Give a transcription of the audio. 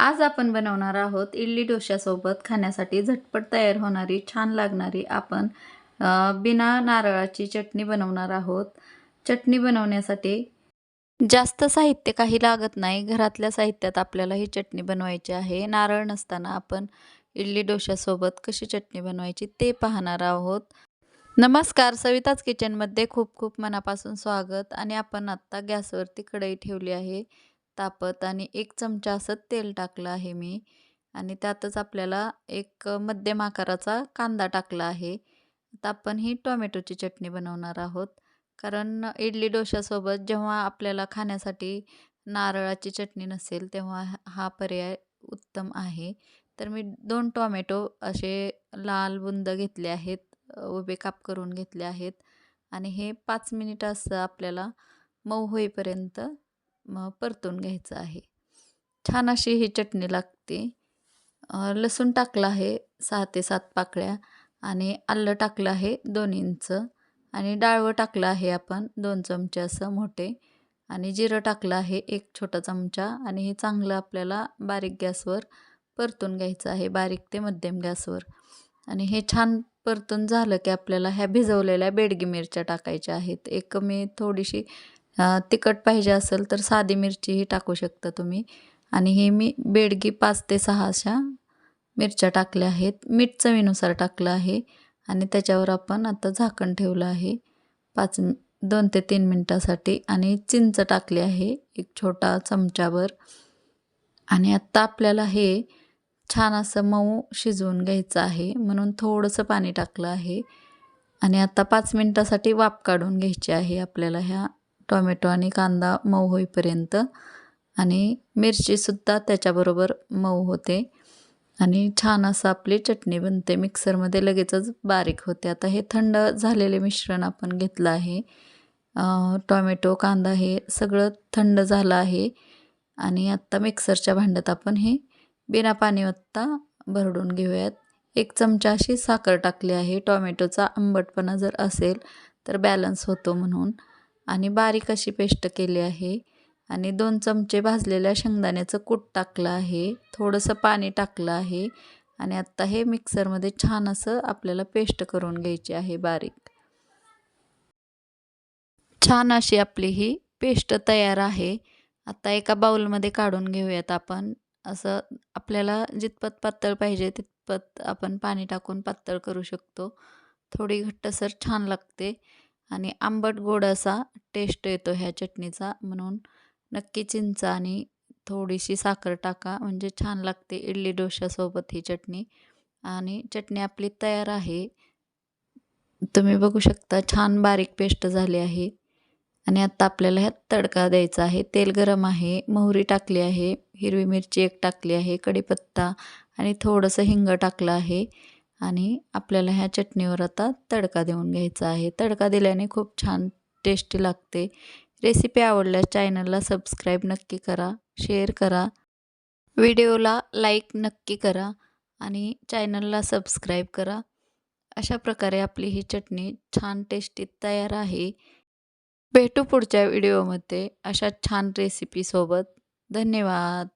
आज आपण बनवणार आहोत इडली डोश्यासोबत खाण्यासाठी झटपट तयार होणारी छान लागणारी आपण बिना नारळाची चटणी बनवणार आहोत. चटणी बनवण्यासाठी जास्त साहित्य काही लागत नाही. घरातल्या साहित्यात आपल्याला ही चटणी बनवायची आहे. नारळ नसताना आपण इडली डोश्यासोबत कशी चटणी बनवायची ते पाहणार आहोत. नमस्कार. सविताच किचनमध्ये खूप खूप मनापासून स्वागत आणि आपण आत्ता गॅसवरती कढई ठेवली आहे. तापत आणि एक चमचा असं तेल टाकलं आहे मी. आणि त्यातच आपल्याला एक मध्यम आकाराचा कांदा टाकला आहे. आता आपण ही टोमॅटोची चटणी बनवणार आहोत. कारण इडली डोश्यासोबत जेव्हा आपल्याला खाण्यासाठी नारळाची चटणी नसेल तेव्हा हा पर्याय उत्तम आहे. तर मी दोन टोमॅटो असे लाल बुंद घेतले आहेत उभे काप करून घेतले आहेत. आणि हे पाच मिनिट असं आपल्याला मऊ होईपर्यंत मग परतून घ्यायचं आहे. छान अशी ही चटणी लागते. लसूण टाकलं आहे सहा ते सात पाकळ्या आणि आलं टाकलं आहे दोन इंच आणि डाळवं टाकलं आहे आपण दोन चमचे असं मोठे आणि जिरं टाकलं आहे एक छोटा चमचा आणि हे चांगलं आपल्याला बारीक गॅसवर परतून घ्यायचं आहे बारीक ते मध्यम गॅसवर. आणि हे छान परतून झालं की आपल्याला ह्या भिजवलेल्या बेडगी मिरच्या टाकायच्या आहेत. एक मी थोडीशी तिखट पाहिजे असेल तर साधी मिरचीही टाकू शकता तुम्ही. आणि हे मी बेडगी पाच ते सहा अशा मिरच्या टाकल्या आहेत. मीठ चवीनुसार टाकलं आहे. आणि त्याच्यावर आपण आता झाकण ठेवलं आहे. पाच दोन ते तीन मिनटासाठी. आणि चिंच टाकली आहे. एक छोटा चमच्यावर आणि आत्ता आपल्याला हे छान असं मऊ शिजवून घ्यायचं आहे. म्हणून थोडंसं पाणी टाकलं आहे. आणि आता पाच मिनटासाठी वाफ काढून घ्यायची आहे आपल्याला ह्या टोमॅटो आणि कांदा मऊ होईपर्यंत आणि मिरचीसुद्धा त्याच्याबरोबर मऊ होते. आणि छान असं आपली चटणी बनते. मिक्सरमध्ये लगेचच बारीक होते. आता हे थंड झालेले मिश्रण आपण घेतलं आहे. टॉमॅटो कांदा हे सगळं थंड झालं आहे. आणि आत्ता मिक्सरच्या भांड्यात आपण हे बिना पाणीवत्ता भरडून घेऊयात. एक चमचा अशी साखर टाकली आहे. टॉमॅटोचा आंबटपणा जर असेल तर बॅलन्स होतो म्हणून. आणि बारीक अशी पेस्ट केली आहे आणि दोन चमचे भाजलेल्या शेंगदाण्याचं कूट टाकलं आहे. थोडंसं पाणी टाकलं आहे आणि आत्ता हे मिक्सरमध्ये छान असं आपल्याला पेस्ट करून घ्यायची आहे बारीक. छान अशी आपली ही पेस्ट तयार आहे. आता एका बाऊलमध्ये काढून घेऊयात आपण. असं आपल्याला जितपत पातळ पाहिजे तितपत आपण पाणी टाकून पातळ करू शकतो. थोडी घट्टसर छान लागते. आणि आंबट गोड असा टेस्ट येतो ह्या चटणीचा. म्हणून नक्की चिंच आणि थोडीशी साखर टाका. म्हणजे छान लागते इडली डोश्यासोबत ही चटणी. आणि चटणी आपली तयार आहे. तुम्ही बघू शकता छान बारीक पेस्ट झाली आहे. आणि आता आपल्याला ह्यात तडका द्यायचा आहे. तेल गरम आहे. मोहरी टाकली आहे. हिरवी मिरची एक टाकली आहे. कढीपत्ता आणि थोडंसं हिंग टाकलं आहे. आणि आपल्याला ह्या चटणीवर आता तडका देऊन घ्यायचा आहे. तडका दिल्याने खूप छान टेस्टी लागते. रेसिपी आवडल्यास चॅनलला सबस्क्राईब नक्की करा शेअर करा. व्हिडिओला लाईक नक्की करा आणि चॅनलला सबस्क्राईब करा. अशा प्रकारे आपली ही चटणी छान टेस्टी तयार आहे. भेटू पुढच्या व्हिडिओमध्ये अशा छान रेसिपीसोबत धन्यवाद.